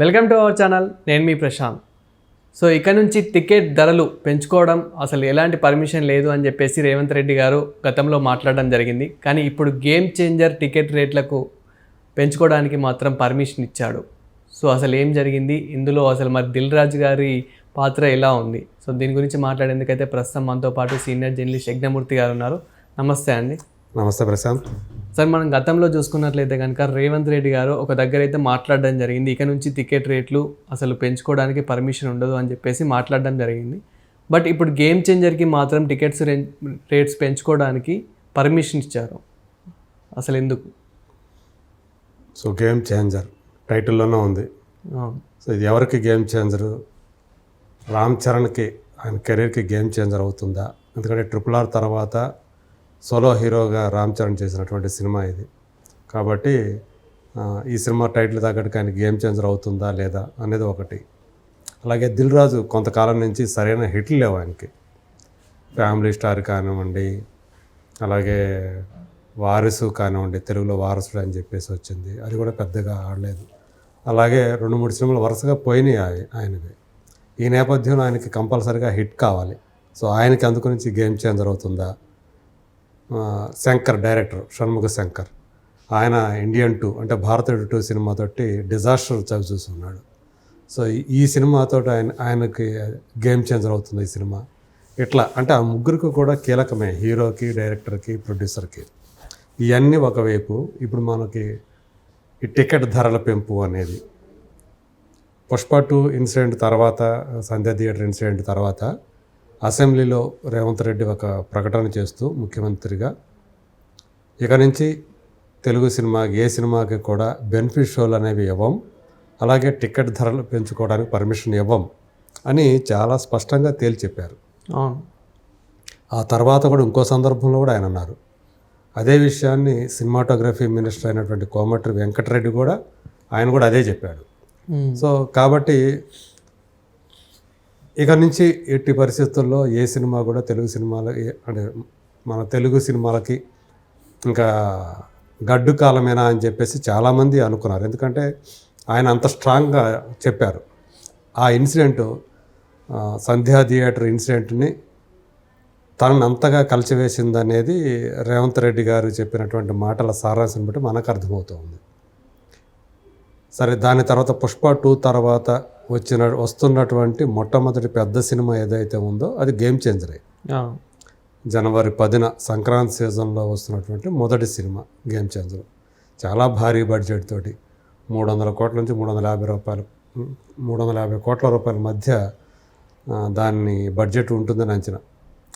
Welcome to our channel. నేను మీ Prashanth. So ఇక నుంచి టికెట్ ధరలు పెంచుకోవడం అసలు ఎలాంటి పర్మిషన్ లేదు అని చెప్పేసి రేవంత్ రెడ్డి గారు గతంలో మాట్లాడడం జరిగింది. కానీ ఇప్పుడు గేమ్ చేంజర్ టికెట్ రేట్లకు పెంచుకోవడానికి మాత్రం పర్మిషన్ ఇచ్చాడు. సో అసలు ఏం జరిగింది? ఇందులో అసలు మరి దిల్ రాజు గారి పాత్ర ఎలా ఉంది? సో దీని గురించి మాట్లాడేందుకైతే ప్రస్తుతం మనతో పాటు సీనియర్ జర్నలిస్ట్ యజ్ఞమూర్తి గారు ఉన్నారు. నమస్తే అండి. నమస్తే ప్రశాంత్. సార్ మనం గతంలో చూసుకున్నట్లయితే కనుక రేవంత్ రెడ్డి గారు ఒక దగ్గర అయితే మాట్లాడడం జరిగింది. ఇక నుంచి టికెట్ రేట్లు అసలు పెంచుకోవడానికి పర్మిషన్ ఉండదు అని చెప్పేసి మాట్లాడడం జరిగింది. బట్ ఇప్పుడు గేమ్ చేంజర్కి మాత్రం టికెట్స్ రేట్స్ పెంచుకోవడానికి పర్మిషన్ ఇచ్చారు. అసలు ఎందుకు? సో గేమ్ చేంజర్ టైటిల్లోనే ఉంది. సో ఇది ఎవరికి గేమ్ చేంజరు? రామ్ చరణ్కి ఆయన కెరీర్కి గేమ్ చేంజర్ అవుతుందా? ఎందుకంటే ట్రిపుల్ ఆర్ తర్వాత సోలో హీరోగా రామ్ చరణ్ చేసినటువంటి సినిమా ఇది. కాబట్టి ఈ సినిమా టైటిల్ తగ్గట్టుకు ఆయన గేమ్ చేంజర్ అవుతుందా లేదా అనేది ఒకటి. అలాగే దిల్ రాజు కొంతకాలం నుంచి సరైన హిట్లు లేవు ఆయనకి. ఫ్యామిలీ స్టార్ కానివ్వండి అలాగే వారసు కానివ్వండి తెలుగులో వారసుడు అని చెప్పేసి వచ్చింది. అది కూడా పెద్దగా ఆడలేదు. అలాగే రెండు మూడు సినిమాలు వరుసగా పోయినాయి అవి ఆయనవి. ఈ నేపథ్యంలో ఆయనకి కంపల్సరీగా హిట్ కావాలి. సో ఆయనకి అందుకు నుంచి గేమ్ చేంజర్ అవుతుందా? శంకర్ డైరెక్టర్ షణ్ముఖ శంకర్. ఆయన ఇండియన్ టూ అంటే భారతీయుడు టూ సినిమాతోటి డిజాస్టర్ చవి చూస్తున్నాడు. సో ఈ- ఈ సినిమాతో ఆయన ఆయనకి గేమ్ చేంజర్ అవుతుంది ఈ సినిమా. ఇట్లా అంటే ఆ ముగ్గురికి కూడా కీలకమే హీరోకి డైరెక్టర్కి ప్రొడ్యూసర్కి. ఇవన్నీ ఒకవైపు ఇప్పుడు మనకి ఈ టికెట్ ధరల పెంపు అనేది. పుష్ప టూ ఇన్సిడెంట్ తర్వాత సంధ్య థియేటర్ ఇన్సిడెంట్ తర్వాత అసెంబ్లీలో రేవంత్ రెడ్డి ఒక ప్రకటన చేస్తూ ముఖ్యమంత్రిగా ఇక నుంచి తెలుగు సినిమా ఏ సినిమాకి కూడా బెనిఫిట్ షోలు అనేవి ఇవ్వం అలాగే టికెట్ ధరలు పెంచుకోవడానికి పర్మిషన్ ఇవ్వం అని చాలా స్పష్టంగా తేల్చి చెప్పారు ఆ తర్వాత కూడా ఇంకో సందర్భంలో కూడా ఆయన అన్నారు. అదే విషయాన్ని సినిమాటోగ్రఫీ మినిస్టర్ అయినటువంటి కోమటిరి వెంకటరెడ్డి కూడా ఆయన కూడా అదే చెప్పాడు. సో కాబట్టి ఇక నుంచి ఎట్టి పరిస్థితుల్లో ఏ సినిమా కూడా తెలుగు సినిమాలు అంటే మన తెలుగు సినిమాలకి ఇంకా గడ్డు కాలమేనా అని చెప్పేసి చాలామంది అనుకున్నారు. ఎందుకంటే ఆయన అంత స్ట్రాంగ్గా చెప్పారు. ఆ ఇన్సిడెంట్ సంధ్యా థియేటర్ ఇన్సిడెంట్ని తనను అంతగా కలిచివేసింది అనేది రేవంత్ రెడ్డి గారు చెప్పినటువంటి మాటల సారాంశం బట్టి మనకు అర్థమవుతుంది. సరే దాని తర్వాత పుష్ప టూ తర్వాత వచ్చిన వస్తున్నటువంటి మొట్టమొదటి పెద్ద సినిమా ఏదైతే ఉందో అది గేమ్ చేంజరే. జనవరి పదిన సంక్రాంతి సీజన్లో వస్తున్నటువంటి మొదటి సినిమా గేమ్ చేంజర్ చాలా భారీ బడ్జెట్ తోటి మూడు వందల కోట్ల నుంచి మూడు వందల యాభై రూపాయలు మూడు వందల యాభై కోట్ల రూపాయల మధ్య దాన్ని బడ్జెట్ ఉంటుందని అంచనా.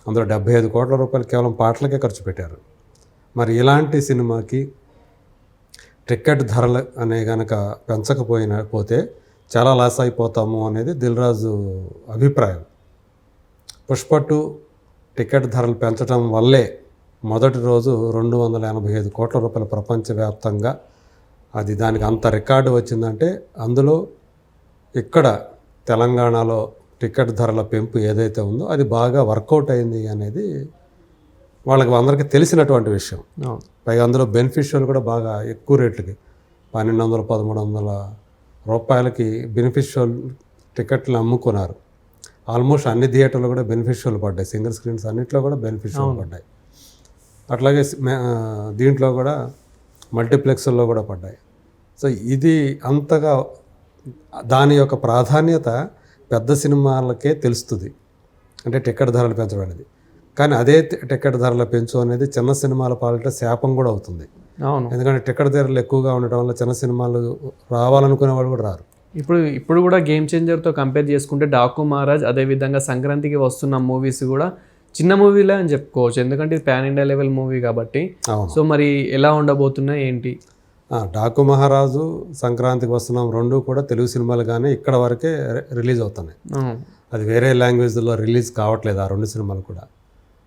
అందులో డెబ్బై ఐదు కోట్ల రూపాయలు కేవలం పాటలకే ఖర్చు పెట్టారు. మరి ఇలాంటి సినిమాకి టికెట్ ధరలు అనే కనుక పెంచకపోయిన పోతే చాలా లాస్ అయిపోతాము అనేది దిల్ రాజు అభిప్రాయం. పుష్పట్టు టికెట్ ధరలు పెంచడం వల్లే మొదటి రోజు రెండు వందల ఎనభై ఐదు కోట్ల రూపాయలు ప్రపంచవ్యాప్తంగా అది దానికి అంత రికార్డు వచ్చిందంటే అందులో ఇక్కడ తెలంగాణలో టికెట్ ధరల పెంపు ఏదైతే ఉందో అది బాగా వర్కౌట్ అయింది అనేది వాళ్ళకి అందరికీ తెలిసినటువంటి విషయం. పైగా అందులో బెనిఫిషియల్ కూడా బాగా ఎక్కువ రేట్లకి పన్నెండు వందల పదమూడు వందల రూపాయలకి బెనిఫిషియల్ టికెట్లు అమ్ముకున్నారు. ఆల్మోస్ట్ అన్ని థియేటర్లు కూడా బెనిఫిషియల్ పడ్డాయి. సింగిల్ స్క్రీన్స్ అన్నిట్లో కూడా బెనిఫిషియల్ పడ్డాయి. అట్లాగే దీంట్లో కూడా మల్టీప్లెక్స్ల్లో కూడా పడ్డాయి. సో ఇది అంతగా దాని యొక్క ప్రాధాన్యత పెద్ద సినిమాలకే తెలుస్తుంది. అంటే టికెట్ ధరలు పెంచడం అనేది. కానీ అదే టికెట్ ధరల పెంచు అనేది చిన్న సినిమాల పాలిట శాపం కూడా అవుతుంది. అవును. ఎందుకంటే టికెట్ ధరలు ఎక్కువగా ఉండటం వల్ల చిన్న సినిమాలు రావాలనుకునే వాళ్ళు కూడా రారు. ఇప్పుడు ఇప్పుడు కూడా గేమ్ చేంజర్తో కంపేర్ చేసుకుంటే డాకు మహారాజ్ అదేవిధంగా సంక్రాంతికి వస్తున్న మూవీస్ కూడా చిన్న మూవీలే అని చెప్పుకోవచ్చు. ఎందుకంటే ఇది పాన్ ఇండియా లెవెల్ మూవీ కాబట్టి. అవును. సో మరి ఎలా ఉండబోతున్నాయి ఏంటి? డాకు మహారాజు సంక్రాంతికి వస్తున్నాం రెండు కూడా తెలుగు సినిమాలు కానీ ఇక్కడ వరకే రిలీజ్ అవుతున్నాయి. అది వేరే లాంగ్వేజ్లో రిలీజ్ కావట్లేదు ఆ రెండు సినిమాలు కూడా.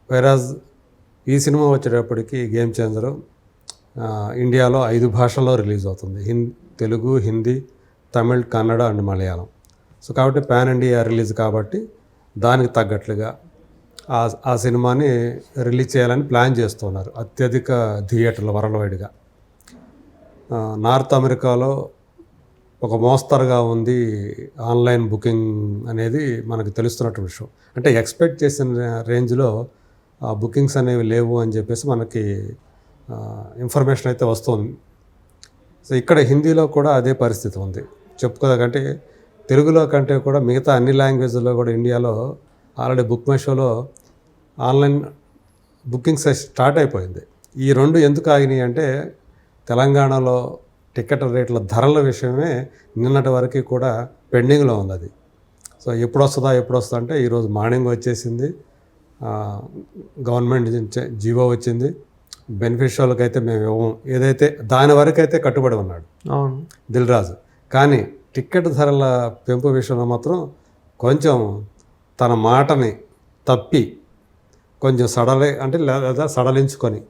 వెరాజ్ ఈ సినిమా వచ్చేటప్పటికి గేమ్ చేంజరు ఇండియాలో ఐదు భాషల్లో రిలీజ్ అవుతుంది. హిందీ తెలుగు హిందీ తమిళ్ కన్నడ అండ్ మలయాళం. సో కాబట్టి పాన్ ఇండియా రిలీజ్ కాబట్టి దానికి తగ్గట్లుగా ఆ ఆ సినిమాని రిలీజ్ చేయాలని ప్లాన్ చేస్తున్నారు. అత్యధిక థియేటర్లు వరల్డ్ వైడ్గా నార్త్ అమెరికాలో ఒక మోస్తరుగా ఉంది ఆన్లైన్ బుకింగ్ అనేది మనకు తెలుస్తున్నట్టు విషయం అంటే ఎక్స్పెక్ట్ చేసిన రేంజ్లో బుకింగ్స్ అనేవి లేవు అని చెప్పేసి మనకి ఇన్ఫర్మేషన్ అయితే వస్తుంది. సో ఇక్కడ హిందీలో కూడా అదే పరిస్థితి ఉంది. చెప్పుకోదంటే తెలుగులో కంటే కూడా మిగతా అన్ని లాంగ్వేజ్లో కూడా ఇండియాలో ఆల్రెడీ బుక్ మై షోలో ఆన్లైన్ బుకింగ్స్ స్టార్ట్ అయిపోయింది. ఈ రెండు ఎందుకు ఆగినాయి అంటే తెలంగాణలో టికెట్ రేట్ల ధరల విషయమే నిన్నటి వరకు కూడా పెండింగ్లో ఉంది అది సో ఎప్పుడు వస్తుందా ఎప్పుడు వస్తుందా అంటే ఈరోజు మార్నింగ్ వచ్చేసింది. గవర్నమెంట్ నుంచి జీవో వచ్చింది. బెనిఫిషియల్కి అయితే మేము ఇవ్వము. ఏదైతే దాని వరకు అయితే కట్టుబడి ఉన్నాడు. అవును. దిల్ రాజు కానీ టికెట్ ధరల పెంపు విషయంలో మాత్రం కొంచెం తన మాటని తప్పి కొంచెం సడలి అంటే లేదా సడలించుకొని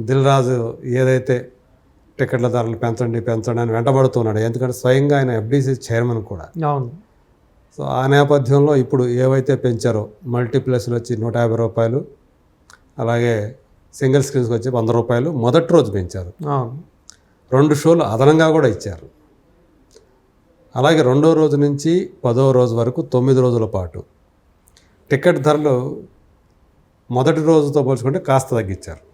దిల్ రాజు ఏదైతే టికెట్ల ధరలు పెంచండి పెంచండి అని వెంటబడుతున్నాడు ఎందుకంటే స్వయంగా ఆయన ఎఫ్డీసీ చైర్మన్ కూడా. అవును. సో ఆ నేపథ్యంలో ఇప్పుడు ఏవైతే పెంచారో మల్టీప్లెక్స్లు వచ్చి నూట యాభై రూపాయలు అలాగే సింగిల్ స్క్రీన్స్కి వచ్చి వంద రూపాయలు మొదటి రోజు పెంచారు. రెండు షోలు అదనంగా కూడా ఇచ్చారు. అలాగే రెండో రోజు నుంచి పదో రోజు వరకు తొమ్మిది రోజుల పాటు టికెట్ ధరలు మొదటి రోజుతో పోల్చుకుంటే కాస్త తగ్గించారు.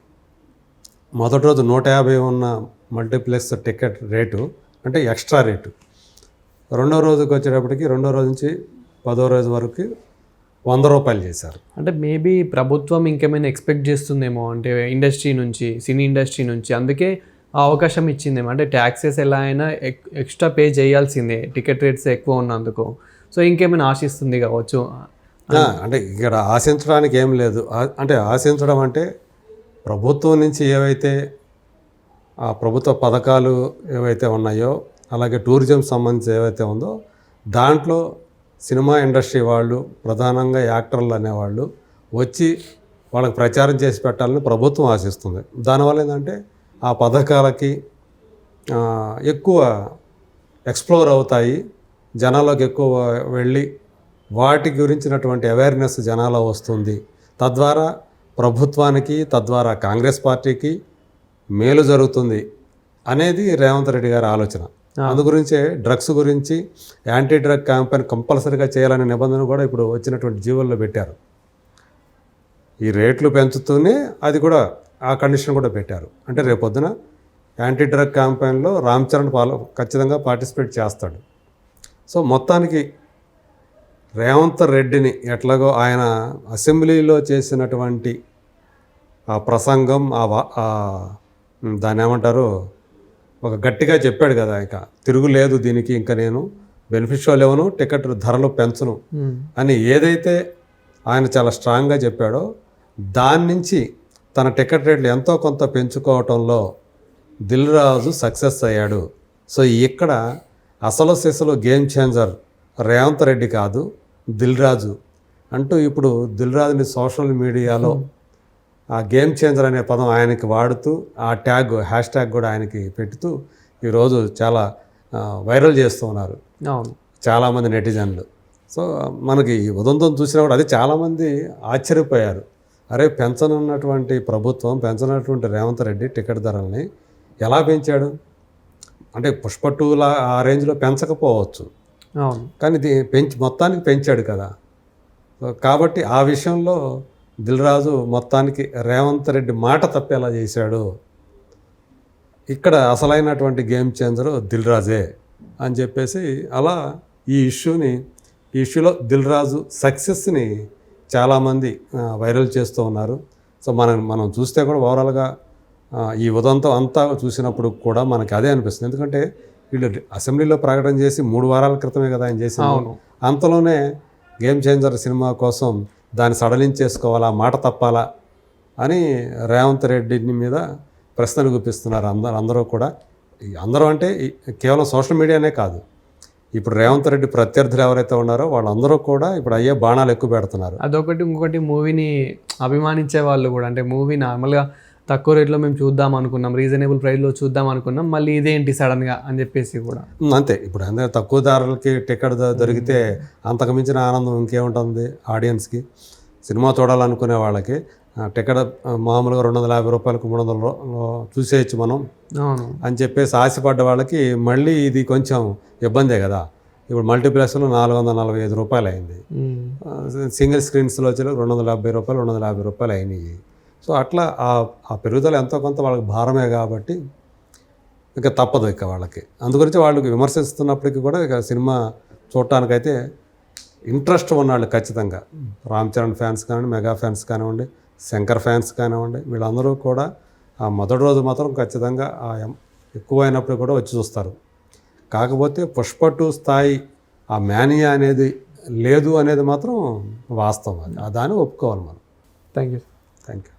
మొదటి రోజు నూట యాభై ఉన్న మల్టీప్లెక్స్ టికెట్ రేటు అంటే ఎక్స్ట్రా రేటు రెండో రోజుకి వచ్చేటప్పటికి రెండో రోజు నుంచి పదో రోజు వరకు వంద రూపాయలు చేశారు. అంటే మేబీ ప్రభుత్వం ఇంకేమైనా ఎక్స్పెక్ట్ చేస్తుందేమో అంటే ఇండస్ట్రీ నుంచి సినీ ఇండస్ట్రీ నుంచి అందుకే ఆ అవకాశం ఇచ్చిందేమో. అంటే ట్యాక్సెస్ ఎలా అయినా ఎక్- ఎక్స్ట్రా పే చేయాల్సిందే టికెట్ రేట్స్ ఎక్కువ ఉన్నందుకు. సో ఇంకేమైనా ఆశిస్తుంది కావచ్చు? అంటే ఇక్కడ ఆశించడానికి ఏం లేదు. అంటే ఆశించడం అంటే ప్రభుత్వం నుంచి ఏవైతే ఆ ప్రభుత్వ పథకాలు ఏవైతే ఉన్నాయో అలాగే టూరిజం సంబంధించి ఏవైతే ఉందో దాంట్లో సినిమా ఇండస్ట్రీ వాళ్ళు ప్రధానంగా యాక్టర్లు అనేవాళ్ళు వచ్చి వాళ్ళకి ప్రచారం చేసి పెట్టాలని ప్రభుత్వం ఆశిస్తుంది. దానివల్ల ఏంటంటే ఆ పథకాలకి ఎక్కువ ఎక్స్ప్లోర్ అవుతాయి. జనాల్లోకి ఎక్కువ వెళ్ళి వాటి గురించినటువంటి అవేర్నెస్ జనాల్లో వస్తుంది. తద్వారా ప్రభుత్వానికి తద్వారా కాంగ్రెస్ పార్టీకి మేలు జరుగుతుంది అనేది రేవంత్ రెడ్డి గారి ఆలోచన. అందు గురించే డ్రగ్స్ గురించి యాంటీ డ్రగ్ క్యాంపెయిన్ కంపల్సరీగా చేయాలనే నిబంధన కూడా ఇప్పుడు వచ్చినటువంటి జీవుల్లో పెట్టారు. ఈ రేట్లు పెంచుతూనే అది కూడా ఆ కండిషన్ కూడా పెట్టారు. అంటే రేపొద్దున యాంటీ డ్రగ్ క్యాంపెయిన్లో రామ్ చరణ్ పాల ఖచ్చితంగా పార్టిసిపేట్ చేస్తాడు. సో మొత్తానికి రేవంత్ రెడ్డిని ఎట్లాగో ఆయన అసెంబ్లీలో చేసినటువంటి ఆ ప్రసంగం ఆ వా- దాన్ని ఏమంటారు? ఒక గట్టిగా చెప్పాడు కదా ఇక తిరుగులేదు దీనికి ఇంకా నేను బెనిఫిషియల్ ఇవ్వను టికెట్ ధరలు పెంచను. అని ఏదైతే ఆయన చాలా స్ట్రాంగ్గా చెప్పాడో దాని నుంచి తన టికెట్ రేట్లు ఎంతో కొంత పెంచుకోవటంలో దిల్ రాజు సక్సెస్ అయ్యాడు. సో ఇక్కడ అసలు సిసలు గేమ్ చేంజర్ రేవంత్ రెడ్డి కాదు దిల్ రాజు అంటూ ఇప్పుడు దిల్ రాజుని సోషల్ మీడియాలో ఆ గేమ్ చేంజర్ అనే పదం ఆయనకి వాడుతూ ఆ ట్యాగ్ హ్యాష్ ట్యాగ్ కూడా ఆయనకి పెడుతూ ఈరోజు చాలా వైరల్ చేస్తూ ఉన్నారు. చాలామంది నెటిజన్లు. సో మనకి ఈ ఉదంతం చూసినా కూడా అది చాలామంది ఆశ్చర్యపోయారు. అరే పెంచనున్నటువంటి ప్రభుత్వం పెంచనటువంటి రేవంత్ రెడ్డి టికెట్ ధరల్ని ఎలా పెంచాడు? అంటే పుష్ప టూలా ఆ రేంజ్లో పెంచకపోవచ్చు. కానీ పెంచి మొత్తానికి పెంచాడు కదా. కాబట్టి ఆ విషయంలో దిల్ రాజు మొత్తానికి రేవంత్ రెడ్డి మాట తప్పేలా చేశాడు. ఇక్కడ అసలైనటువంటి గేమ్ చేంజరు దిల్ రాజే అని చెప్పేసి అలా ఈ ఇష్యూని ఈ ఇష్యూలో దిల్ రాజు సక్సెస్ని చాలామంది వైరల్ చేస్తూ ఉన్నారు. సో మనం మనం చూస్తే కూడా ఓవరాల్గా ఈ ఉదంతం అంతా చూసినప్పుడు కూడా మనకి అదే అనిపిస్తుంది. ఎందుకంటే వీళ్ళు అసెంబ్లీలో ప్రకటన చేసి మూడు వారాల క్రితమే కదా ఆయన చేసింది. అవును. అంతలోనే గేమ్ చేంజర్ సినిమా కోసం దాన్ని సడలించేసుకోవాలా మాట తప్పాలా అని రేవంత్ రెడ్డిని మీద ప్రశ్నలు గుప్పిస్తున్నారు అందరూ అందరూ కూడా. అందరూ అంటే కేవలం సోషల్ మీడియానే కాదు. ఇప్పుడు రేవంత్ రెడ్డి ప్రత్యర్థులు ఎవరైతే ఉన్నారో వాళ్ళందరూ కూడా ఇప్పుడు అయ్యే బాణాలు ఎక్కువ పెడుతున్నారు. అదొకటి ఇంకొకటి మూవీని అభిమానించే వాళ్ళు కూడా అంటే మూవీ నార్మల్గా తక్కువ రేట్లో మేము చూద్దాం అనుకున్నాం. రీజనబుల్ ప్రైస్లో చూద్దాం అనుకున్నాం. మళ్ళీ ఇదేంటి సడన్గా అని చెప్పేసి కూడా. అంతే. ఇప్పుడు అందరూ తక్కువ ధరలకి టికెట్ దొరికితే అంతకు మించిన ఆనందం ఇంకేముంటుంది ఆడియన్స్కి సినిమా చూడాలనుకునే వాళ్ళకి టికెట్ మామూలుగా రెండు వందల యాభై రూపాయలకు మూడు వందల చూసేయచ్చు మనం. అవును. అని చెప్పేసి ఆశపడ్డ వాళ్ళకి మళ్ళీ ఇది కొంచెం ఇబ్బందే కదా. ఇప్పుడు మల్టీప్లెక్స్లో నాలుగు వందల నలభై ఐదు రూపాయలు అయింది సింగిల్ స్క్రీన్స్లో వచ్చి రెండు వందల డెబ్బై రూపాయలు రెండు వందల యాభై రూపాయలు అయినాయి. సో అట్లా ఆ ఆ పెరుగుదల ఎంతో కొంత వాళ్ళకి భారమే కాబట్టి ఇక తప్పదు ఇక వాళ్ళకి. అందుగురించి వాళ్ళకి విమర్శిస్తున్నప్పటికీ కూడా ఇక సినిమా చూడటానికైతే ఇంట్రెస్ట్ ఉన్నాళ్ళు ఖచ్చితంగా. రామ్ చరణ్ ఫ్యాన్స్ కానివ్వండి మెగా ఫ్యాన్స్ కానివ్వండి శంకర్ ఫ్యాన్స్ కానివ్వండి వీళ్ళందరూ కూడా ఆ మొదటి రోజు మాత్రం ఖచ్చితంగా ఆ ఎక్కువైనప్పుడు కూడా వచ్చి చూస్తారు. కాకపోతే పుష్ప టూ స్థాయి ఆ మేనియా అనేది లేదు అనేది మాత్రం వాస్తవం అది. దాన్ని ఒప్పుకోవాలి మనం. Thank you thank you